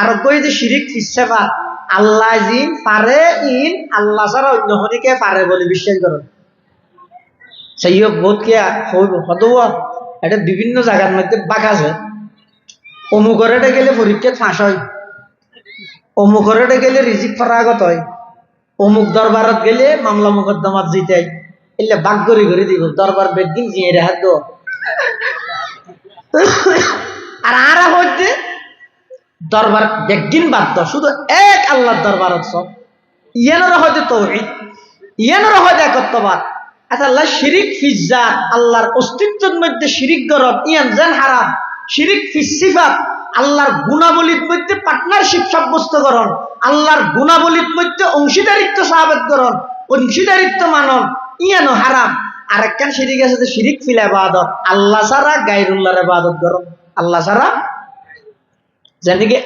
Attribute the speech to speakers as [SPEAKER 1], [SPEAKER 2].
[SPEAKER 1] আর কই যে শিরিক ফিসেফা আল্লাহ জিন পারে ইন, আল্লাহ ছাড়া অন্য হনিকে পারে বলে বিশ্বাস করেন। সেই বোধ কে হদব এটা বিভিন্ন জায়গার মধ্যে বাঁকা যায় অমুকরেটে গেলে পরীক্ষা ফাঁস হয়। অমুকরেটে গেলে রিজিক ফরাগত হয়। অমুক দরবারত গেলে মামলা মোকদ্দমাত জিতাই এলে বাক গড়ি করে দিব, দরবার বেদিন জিয়ে রেহাত আর আরা হচ্ছে দরবার বেগিন বাদ শুধু এক আল্লাহর দরবারত সব ইয়ানোর হয়তো তৌহিদ ইয়ানোর হয়তো একত্ববাদ। আচ্ছা আল্লাহ শিরিক আল্লাহর অস্তিত্বের মধ্যে শিরিক গরব ইয়ান যেন হারাম। শিরিক ফিসিফাত আল্লাহর গুণাবলীর মধ্যে পার্টনারশিপ আল্লাহর গুণাবলীর মধ্যে অংশীদারিত্ব অংশীদারিত্ব মানন ইয়ানো হারাম। আর একখান শিরিক আছে শিরিক ফিল আবাদত, আল্লাহ ছাড়া গাইরুল্লাহর আবাদত করো আল্লাহ ছাড়া যেন কি